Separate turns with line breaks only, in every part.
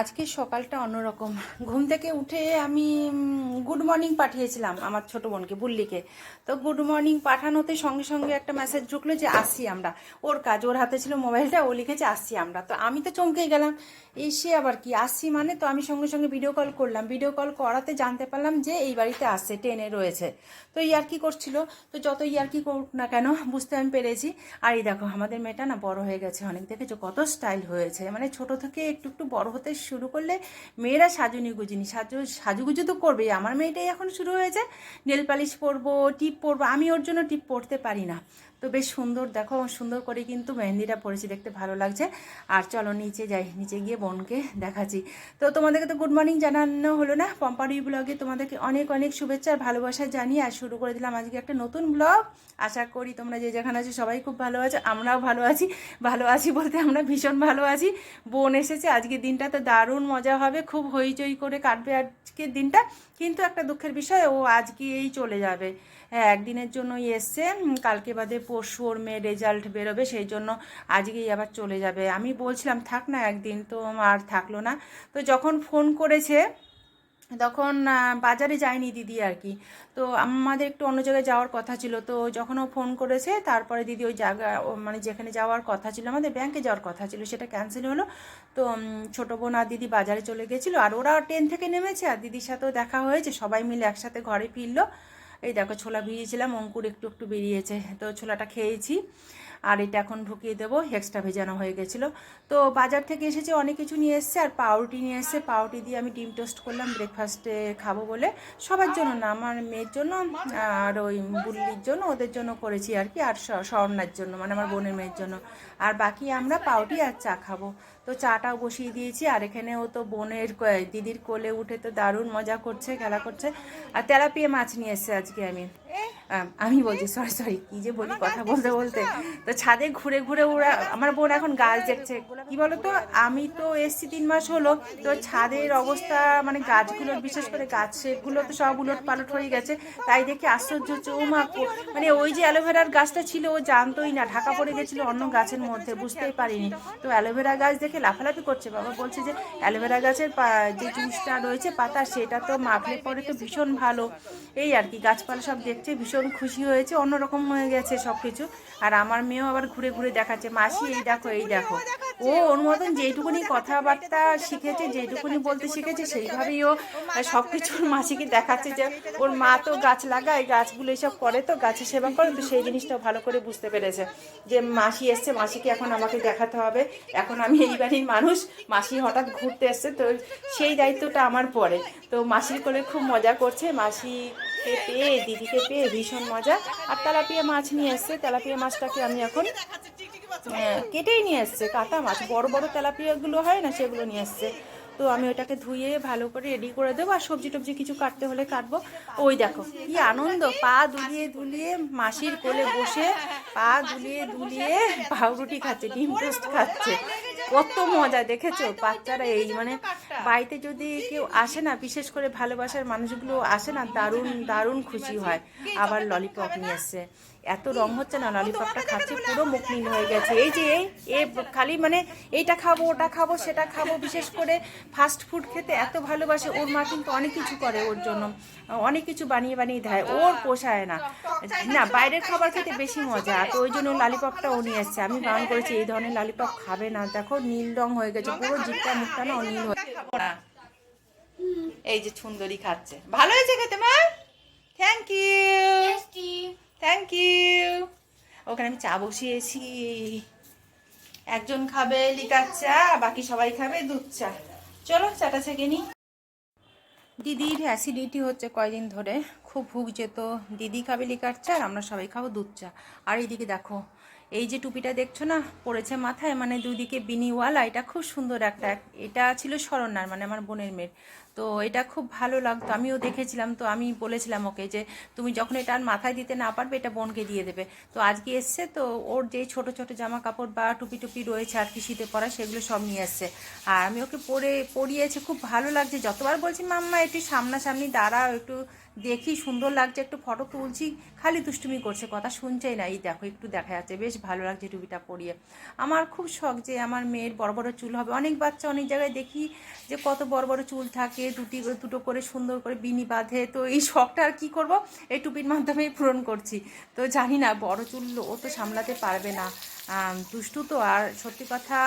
আজকে সকালটা অন্যরকম। ঘুম থেকে উঠে আমি গুড মর্নিং পাঠিয়েছিলাম আমার ছোট বোনকে, বুল্লিকে। তো গুড মর্নিং পাঠানোতে সঙ্গে সঙ্গে একটা মেসেজ ঢুকলো যে আসি আমরা। ওর কাজ, ওর হাতে ছিল মোবাইলটা, ও লিখেছে, আসছি আমরা। তো আমি তো চমকেই গেলাম। এসে আবার কি, আসছি মানে? তো আমি সঙ্গে সঙ্গে ভিডিও কল করলাম। ভিডিও কল করাতে জানতে পারলাম যে, এই বাড়িতে আসছে ট্রেনে রয়েছে। তো ইয়ার কি করছিল? তো যত ইয়ার কি করুক না কেন, বুঝতে আমি পেরেছি। আর এই দেখো, আমাদের মেয়েটা না বড় হয়ে গেছে অনেক দেখেছ, কত স্টাইল হয়েছে। মানে ছোট থেকে একটু একটু বড় হতে শুরু করলে মেয়েরা সাজুনি গুজিনি। সাজু, সাজুগুজু তো করবেই। আমার মেয়েটাই এখন শুরু হয়েছে। নেল পালিশ পরবো, টিপ পরবো। আমি ওর জন্য টিপ পরতে পারি না। তো বেশ সুন্দর, দেখো সুন্দর করে কিন্তু মেহেন্দিটা পরেছি, দেখতে ভালো লাগছে। আর চলো নিচে যাই, নিচে গিয়ে বোনকে দেখাচ্ছি। তো তোমাদেরকে তো গুড মর্নিং জানানো হলো না, পম্পারি ব্লগে তোমাদেরকে অনেক অনেক শুভেচ্ছা আর ভালোবাসা জানিয়ে আর শুরু করে দিলাম আজকে একটা নতুন ব্লগ আশা করি তোমরা যে যেখানে আছো সবাই খুব ভালো আছো, আমরাও ভালো আছি। ভালো আছি বলতে আমরা ভীষণ ভালো আছি। বোন এসেছে, আজকের দিনটা তো দারুণ মজা হবে, খুব হইচই করে কাটবে আজকের দিনটা। কিন্তু একটা দুঃখের বিষয়, ও আজকে এই চলে যাবে। হ্যাঁ একদিনের জন্যই এসছে কালকে বাদে পরশু ওর মেয়ে রেজাল্ট বেরোবে, সেই জন্য আজকেই আবার চলে যাবে। আমি বলছিলাম, থাক না একদিন, তো আর থাকল না। তো যখন ফোন করেছে, তখন বাজারে যায়নি দিদি আর কি। তো আমাদের একটু অন্য জায়গায় যাওয়ার কথা ছিল, তো যখন ও ফোন করেছে, তারপরে দিদি ওই জায়গা মানে যেখানে যাওয়ার কথা ছিল, আমাদের ব্যাংকে যাওয়ার কথা ছিল, সেটা ক্যান্সেল হলো। তো ছোটো বোন আর দিদি বাজারে চলে গেছিল, আর ওরা ট্রেন থেকে নেমেছে, আর দিদির সাথেও দেখা হয়েছে, সবাই মিলে একসাথে ঘরে ফিরলো। এই দেখো ছোলা ভিজিয়েছিলাম অঙ্কুর একটু একটু বেরিয়েছে। তো ছোলাটা খেয়েছি। আর এটা এখন ঢুকিয়ে দেবো এক্সট্রা ভেজানো হয়ে গেছিল। তো বাজার থেকে এসেছে, অনেক কিছু নিয়ে এসছে, আর পাউরুটি নিয়ে এসছে। পাউরুটি দিয়ে আমি ডিম টোস্ট করলাম ব্রেকফাস্টে খাব বলে। সবার জন্য না, আমার মেয়ের জন্য, আর ওই বুল্লির জন্য, ওদের জন্য করেছি আর কি, আর স্বর্ণার জন্য মানে আমার বোনের মেয়ের জন্য। আর বাকি আমরা পাউরুটি আর চা খাব। তো চাটাও বসিয়ে দিয়েছি, আর এখানেও তো বোনের দিদির কোলে উঠে তো দারুণ মজা করছে, খেলা করছে। আর তেলাপিয়া মাছ নিয়ে এসছে আজকে আমি। আম, বলছি সরি সরি কি যে বলি কথা বলতে বলতে। তো ছাদে ঘুরে ঘুরে ওরা আমার বোন এখন গাছ দেখছে। কি বলতো আমি তো এসছি তিন মাস হলো তো ছাদের অবস্থা মানে গাছগুলোর বিশেষ করে গাছগুলো তো সব উলট পালট হয়ে গেছে। তাই দেখে আশ্চর্য হচ্ছে ও মা মানে ওই যে অ্যালোভেরার গাছটা ছিল ও জানতোই না ঢাকা পড়ে গেছিল অন্য গাছের মধ্যে বুঝতেই পারিনি। তো অ্যালোভেরা গাছ দেখে লাফালাফি করছে বাবা বলছে যে অ্যালোভেরা গাছের যে জুসটা রয়েছে পাতা সেটা তো মাখলে পরে তো ভীষণ ভালো। এই আর কি গাছপালা সব দেখছে ভীষণ খুশি হয়েছে, অন্যরকম হয়ে গেছে সব কিছু আর আমার মেয়েও আবার ঘুরে ঘুরে দেখাচ্ছে, মাসি, এই দেখো এই দেখো। ও ওর মতন যেইটুকুনি কথাবার্তা শিখেছে, যেইটুকুনি বলতে শিখেছে, সেইভাবেই ও সব কিছুর মাসিকে দেখাচ্ছে যে ওর মা তো গাছ লাগায়, গাছগুলো এসব করে তো, গাছের সেবা করে, তো সেই জিনিসটা ভালো করে বুঝতে পেরেছে যে মাসি এসছে, মাসিকে এখন আমাকে দেখাতে হবে। এখন আমি এই বাড়ির মানুষ, মাসি হঠাৎ ঘুরতে এসছে, তো সেই দায়িত্বটা আমার পরে। তো মাসির কোলে খুব মজা করছে মাসিকে পেয়ে দিদিকে পেয়ে ভীষণ মজা। আর তেলাপিয়া মাছ নিয়ে এসছে। তেলাপিয়া মাছটাকে আমি এখন কেটেই নিয়ে এসছে, কাটা মাছ। বড় বড় তেলাপিয়াগুলো হয় না, সেগুলো নিয়ে এসছে। তো আমি ওটাকে ধুয়ে ভালো করে রেডি করে দেবো। আর সবজি টবজি কিছু কাটতে হলে কাটবো। ওই দেখো, কি আনন্দ। পা দুলিয়ে দুলিয়ে মাসির কোলে বসে পা দুলিয়ে দুলিয়ে পাউরুটি খাচ্ছে, ডিম টোস্ট খাচ্ছে। কত মজা, দেখেছ? বাচ্চারা এই মানে বাড়িতে যদি কেউ আসে না, বিশেষ করে ভালোবাসার মানুষগুলো আসে না, দারুণ দারুণ খুশি হয়। আবার ললিপপ নিয়ে এসছে। এত রং হচ্ছে না ললিপপটা খাচ্ছে পুরো মুখ নীল হয়ে গেছে। এই যে এই এ খালি মানে এইটা খাব ওটা খাব সেটা খাব বিশেষ করে ফাস্ট ফুড খেতে এত ভালোবাসে। ওর মা কিন্তু অনেক কিছু করে ওর জন্য। অনেক কিছু বানিয়ে বানিয়ে দেয়। ওর পোষায় না। না বাইরের খাবার খেতে বেশি মজা। তো ওই জন্য লালিপপটা ও নিয়ে এসছে। আমি বারণ করেছি এই ধরনের লালিপপ খাবে না। দেখো নীল রং হয়ে গেছে পুরো জিপটা মুখটা না ও নীল হয়ে এই যে সুন্দরী খাচ্ছে। ভালো হয়েছে খেতে মা? থ্যাংক ইউ থ্যাংক ইউ ওখানে আমি চা বসিয়েছি। একজন খাবে, লিকার চা, বাকি সবাই খাবে দুধ চা। চলো চাটা ছেঁকে নি দিদির অ্যাসিডিটি হচ্ছে কয়দিন ধরে খুব ভুগছে তো। দিদি খাবে লিকার চা আমরা সবাই খাব দুধ চা। আর এইদিকে দেখো, এই যে টুপিটা দেখছ না, পড়েছে মাথায় মানে দুদিকে বিনিওয়ালা, এটা খুব সুন্দর একটা, এটা ছিল স্মরণার মানে আমার বোনের মেয়ের। তো এটা খুব ভালো লাগতো। আমিও দেখেছিলাম, তো আমি বলেছিলাম ওকে যে, তুমি যখন এটা আর মাথায় দিতে না পারবে, এটা বোনকে দিয়ে দেবে। তো আজকে এসছে, তো ওর যে ছোট ছোট জামা কাপড় বা টুপি টুপি রয়েছে আর কি শীতে পরা, সেগুলো সব নিয়ে এসছে। আর আমি ওকে পরে, পরিয়েছে, খুব ভালো লাগছে। যতবার বলছি, মাম্মা, একটু সামনাসামনি দাঁড়াও, একটু দেখি, সুন্দর লাগছে, একটু ফটো তুলছি। খালি দুষ্টুমি করছে, কথা শুনছেই না। এই দেখো, একটু দেখা যাচ্ছে, বেশ ভালো লাগছে টুপিটা পরিয়ে। আমার খুব শখ যে, আমার মেয়ের বড় বড় চুল হবে। অনেক বাচ্চা অনেক জায়গায় দেখি যে, কত বড় বড় চুল থাকে দুটি, দুটো করে সুন্দর করে বিনি বাঁধে। তো এই শখটা আর কী করব? এই টুপির মাধ্যমেই পূরণ করছি। তো জানি না, বড় চুল ও তো সামলাতে পারবে না। দুষ্টু তো আর সত্যি কথা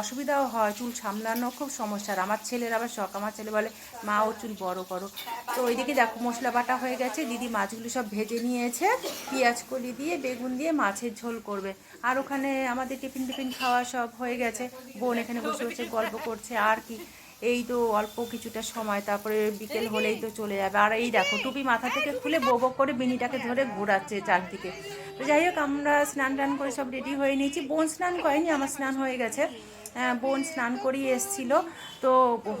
অসুবিধাও হয়। চুল সামলানো খুব সমস্যা। আর আমার ছেলের আবার শখ। আমার ছেলে বলে, মা ও চুল বড় করো। তো ওইদিকে দেখো, মশলা বাটা হয়ে গেছে। দিদি মাছগুলো সব ভেজে নিয়েছে। পেঁয়াজ কলি দিয়ে, বেগুন দিয়ে মাছের ঝোল করবে। আর ওখানে আমাদের টিফিন টিফিন খাওয়া সব হয়ে গেছে। বোন এখানে বসে বসে গল্প করছে। আর কি? এই তো অল্প কিছুটা সময় তারপরে বিকেল হলেই তো চলে যাবে। আর এই দেখো টুপি মাথা থেকে খুলে বো বো করে বিনিটাকে ধরে ঘোরাচ্ছে চারদিকে। তো যাই হোক আমরা স্নান টান করে সব রেডি হয়ে নিয়েছি। বোন স্নান করেনি আমার স্নান হয়ে গেছে। বোন স্নান করিয়ে এসছিল। তো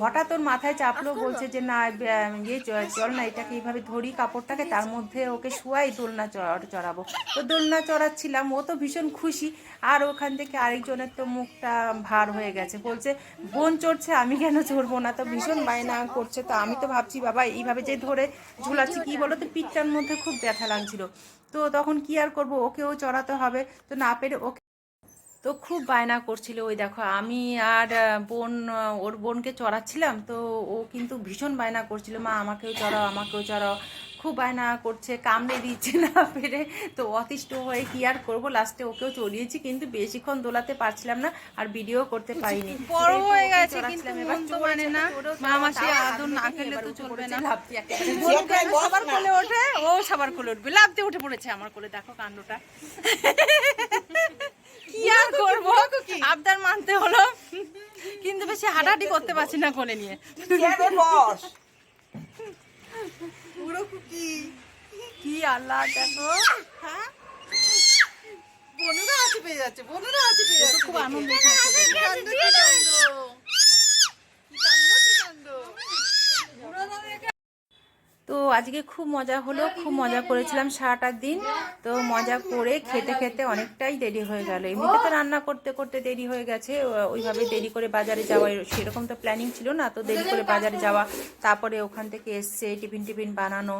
হঠাৎ ওর মাথায় চাপলো বলছে যে না ইয়ে চল না এটাকে এইভাবে ধরি কাপড়টাকে তার মধ্যে ওকে শুয়াই দোলনা চড়- চড়াবো। তো দোলনা চড়াচ্ছিলাম ও তো ভীষণ খুশি। আর ওখান থেকে আরেকজনের তো মুখটা ভার হয়ে গেছে। বলছে বোন চড়ছে আমি কেন চড়বো না? তো ভীষণ বায়না করছে। তো আমি তো ভাবছি বাবা এইভাবে যে ধরে ঝুলাচ্ছি কি বলো তো পিঠটার মধ্যে খুব ব্যথা লাগছিল। তো তখন কি আর করব? ওকেও চড়াতে হবে। তো না পেরে ওকে তো খুব বায়না করছিল ওই দেখো আমি আর বোন ওর বোনকে চড়াচ্ছিলাম তো ও কিন্তু ভীষণ বায়না করছিল মা আমাকেও চড়াও আমাকেও চড়াও। খুব বায়না করছে কামড়ে দিচ্ছে না পেরে তো অতিষ্ঠ হয়ে কি আর করব? লাস্টে ওকেও চড়িয়েছি কিন্তু বেশিক্ষণ দোলাতে পারছিলাম না আর ভিডিও করতে পারিনি।
বড় হয়ে গেছে কিন্তু মন তো মানে না।
চড়েও
মা মাসি আদর না খেলে তো চলবে না। সবার কোলে ওঠে ও সবার কোলে উঠবে লাভ দিয়ে উঠে পড়েছে আমার কোলে দেখো কাণ্ডটা। কি আর করব? আবদার মানতে হলো। কিন্তু বেশি হাঁটাহাঁটি করতে পারছি না কোলে নিয়ে। পুরো কুকি। কি আল্লাহ দেখো। হ্যাঁ? বনুরা আছে পেয়ে যাচ্ছে বনুরা আছে পেয়ে যাচ্ছে খুব আনন্দ কি কাণ্ড কি কাণ্ড কি কাণ্ড কি কাণ্ড
তো আজকে খুব মজা হলো, খুব মজা করেছিলাম সারাটা দিন। তো মজা করে খেতে খেতে অনেকটাই দেরি হয়ে গেল। এমনিতে তো রান্না করতে করতে দেরি হয়ে গেছে ওইভাবে দেরি করে বাজারে যাওয়া সেরকম তো প্ল্যানিং ছিল না, তো দেরি করে বাজারে যাওয়া, তারপরে ওখান থেকে এসছে টিফিন টিফিন বানানো।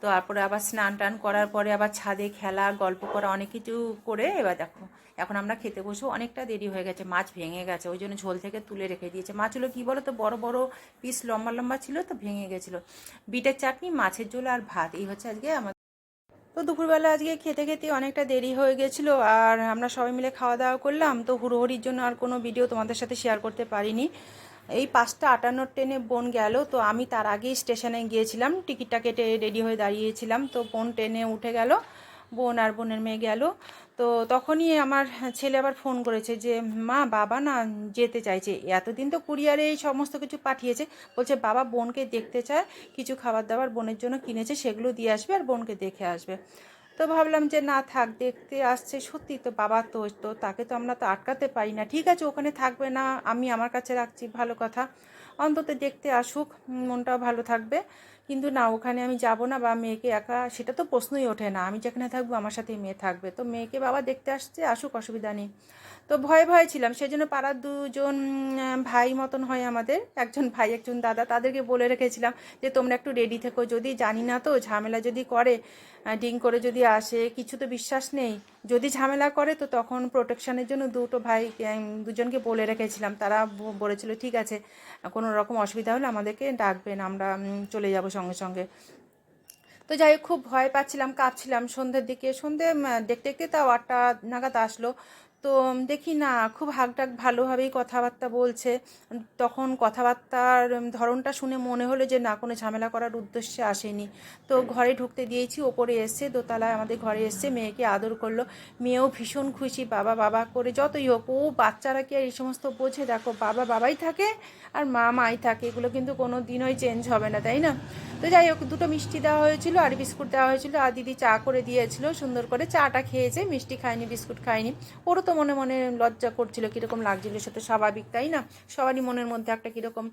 তো তারপরে আবার স্নান টান করার পরে আবার ছাদে খেলা, গল্প করা, অনেক কিছু করে এবার দেখো। এখন আমরা খেতে বসেও অনেকটা দেরি হয়ে গেছে, মাছ ভেঙে গেছে। ওই জন্য ঝোল থেকে তুলে রেখে দিয়েছে। মাছগুলো কী বলো তো বড় বড় পিস লম্বা লম্বা ছিল তো, ভেঙে গেছিল। বিটের চাটনি, মাছের ঝোল আর ভাত, এই হচ্ছে আজকে আমাদের। তো দুপুরবেলা আজকে খেতে খেতে অনেকটা দেরি হয়ে গেছিল আর আমরা সবাই মিলে খাওয়া দাওয়া করলাম। তো হুড়োহুড়ির জন্য আর কোনো ভিডিও তোমাদের সাথে শেয়ার করতে পারিনি। এই পাঁচটা আটান্ন ট্রেনে বোন গেল, তো আমি তার আগেই স্টেশনে গিয়েছিলাম। টিকিটটা কেটে রেডি হয়ে দাঁড়িয়েছিলাম, তো বোন ট্রেনে উঠে গেল, বোন আর বোনের মেয়ে গেল। তো তখনই আমার ছেলে আবার ফোন করেছে যে, মা, বাবা না যেতে চাইছে। এতদিন তো কুরিয়ারে এই সমস্ত কিছু পাঠিয়েছে, বলছে, বাবা বোনকে দেখতে চায়, কিছু খাবার দাবার বোনের জন্য কিনেছে, সেগুলো দিয়ে আসবে আর বোনকে দেখে আসবে। তো ভাবলাম যে, না থাক, দেখতে আসছে। সত্যি তো বাবা তো তো তাকে তো আমরা তো আটকাতে পারি না। ঠিক আছে, ওখানে থাকবে না, আমি আমার কাছে রাখছি, ভালো কথা। অন্তত দেখতে আসুক মনটা মনটাও ভালো থাকবে। কিন্তু না, ওখানে আমি যাব না, বা মেয়েকে একা, সেটা তো প্রশ্নই ওঠে না। আমি যেখানে থাকব, আমার সাথে মেয়ে থাকবে। তো মেয়েকে বাবা দেখতে আসছে, আসুক, অসুবিধা নেই। তো ভয়ে ভয়ে ছিলাম। সেই জন্য পাড়ার দুজন ভাই মতন হয় আমাদের। একজন ভাই, একজন দাদা, তাদেরকে বলে রেখেছিলাম যে, তোমরা একটু রেডি থেকো। যদি জানি না তো, ঝামেলা যদি করে ডিং করে যদি আসে, কিছু তো বিশ্বাস নেই। যদি ঝামেলা করে, তো তখন প্রোটেকশনের জন্য দুটো ভাই দুজনকে বলে রেখেছিলাম। তারা বলেছিল, ঠিক আছে, কোনো রকম অসুবিধা হলে আমাদেরকে ডাকবেন, আমরা চলে যাব সঙ্গে সঙ্গে। তো যাই হোক, খুব ভয় পাচ্ছিলাম, কাঁপছিলাম। সন্ধ্যের দিকে সন্ধ্যে দেখতে দেখতে তাও আটটা নাগাদ আসলো। তো দেখি না, খুব হাকডাক ভালোভাবেই কথাবার্তা বলছে। তখন কথাবার্তার ধরনটা শুনে মনে হলো যে না, কোনো ঝামেলা করার উদ্দেশ্যে আসেনি। তো ঘরে ঢুকতে দিয়েছি, ওপরে এসছে দোতলায় আমাদের ঘরে এসছে মেয়েকে আদর করল। মেয়েও ভীষণ খুশি, বাবা বাবা করে যতই হোক, ও বাচ্চারা কি আর এই সমস্ত বোঝে? দেখো, বাবা বাবাই থাকে আর মা মাই থাকে, এগুলো কিন্তু কোনো দিনই চেঞ্জ হবে না, তাই না? তো যাই হোক, দুটো মিষ্টি দেওয়া হয়েছিল আর বিস্কুট দেওয়া হয়েছিল। আর দিদি চা করে দিয়েছিল, সুন্দর করে চাটা খেয়েছে, মিষ্টি খায়নি, বিস্কুট খায়নি। ওরও তো মনে মনে লজ্জা করছিল, কীরকম লাগছিল সে তো স্বাভাবিক, তাই না? সবারই মনের মধ্যে একটা কীরকম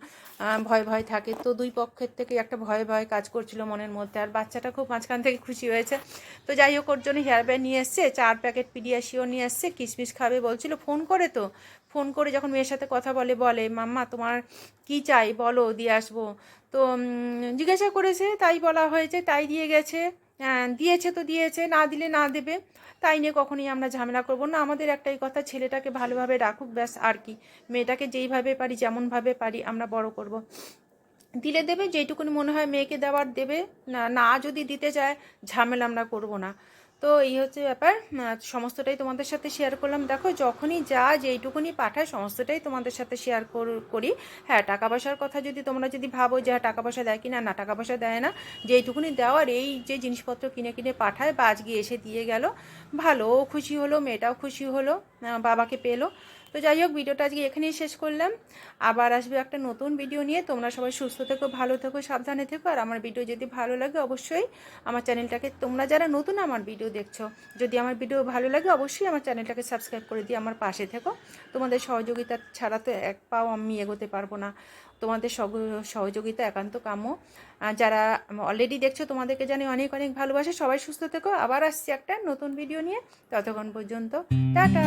ভয় ভয় থাকে। তো দুই পক্ষের থেকে একটা ভয় ভয় কাজ করছিল মনের মধ্যে। আর বাচ্চাটা খুব মাঝখান থেকে খুশি হয়েছে। তো যাই হোক, ওর জন্য হেয়ার ব্যান্ড নিয়ে এসছে, চার প্যাকেট পিডিয়াশিও নিয়ে এসছে, কিশমিশ খাবে বলছিল, ফোন করে তো। ফোন করে যখন মেয়ের সাথে কথা বলে বলে মাম্মা তোমার কি চাই? বলো দিয়ে আসব। তো জিজ্ঞাসা করেছে তাই বলা হয়েছে তাই দিয়ে গেছে। হ্যাঁ, দিয়েছে তো দিয়েছে না দিলে না দেবে। তাই নিয়ে কখনই আমরা ঝামেলা করব না। আমাদের একটাই কথা ছেলেটাকে ভালোভাবে রাখুক ব্যাস আর কি। মেয়েটাকে যেইভাবে পারি যেমনভাবে পারি আমরা বড় করব। দিলে দেবে যেইটুকুনি মনে হয় মেয়েকে দেওয়ার দেবে। না না যদি দিতে চায় ঝামেলা আমরা করব না। তো এই হচ্ছে ব্যাপার। সমস্তটাই তোমাদের সাথে শেয়ার করলাম। দেখো, যখনই যা যেইটুকুনি পাঠায় সমস্তটাই তোমাদের সাথে শেয়ার করি হ্যাঁ টাকা পয়সার কথা যদি তোমরা যদি ভাবো যে হ্যাঁ টাকা পয়সা দেয় কি না না টাকা পয়সা দেয় না, যেইটুকুনি দেওয়ার এই যে জিনিসপত্র কিনে কিনে পাঠায়, বা আজকে এসে দিয়ে গেল ভালো খুশি হলো, মেয়েটাও খুশি হলো বাবাকে পেল। তো যাই হোক, ভিডিওটা আজকে এখানেই শেষ করলাম। আবার আসবে একটা নতুন ভিডিও নিয়ে। তোমরা সবাই সুস্থ থেকো, ভালো থেকো, সাবধানে থেকো। আর আমার ভিডিও যদি ভালো লাগে, অবশ্যই আমার চ্যানেলটাকে, তোমরা যারা নতুন আমার ভিডিও দেখছ, যদি আমার ভিডিও ভালো লাগে, অবশ্যই আমার চ্যানেলটাকে সাবস্ক্রাইব করে দিয়ে আমার পাশে থেকো। তোমাদের সহযোগিতা ছাড়া তো এক পাও আমি এগোতে পারব না। তোমাদের সহযোগিতা, একান্ত কাম্য। যারা অলরেডি দেখছ, তোমাদেরকে জানি অনেক অনেক ভালোবাসে। সবাই সুস্থ থেকো। আবার আসছি একটা নতুন ভিডিও নিয়ে। ততক্ষণ পর্যন্ত, টাটা!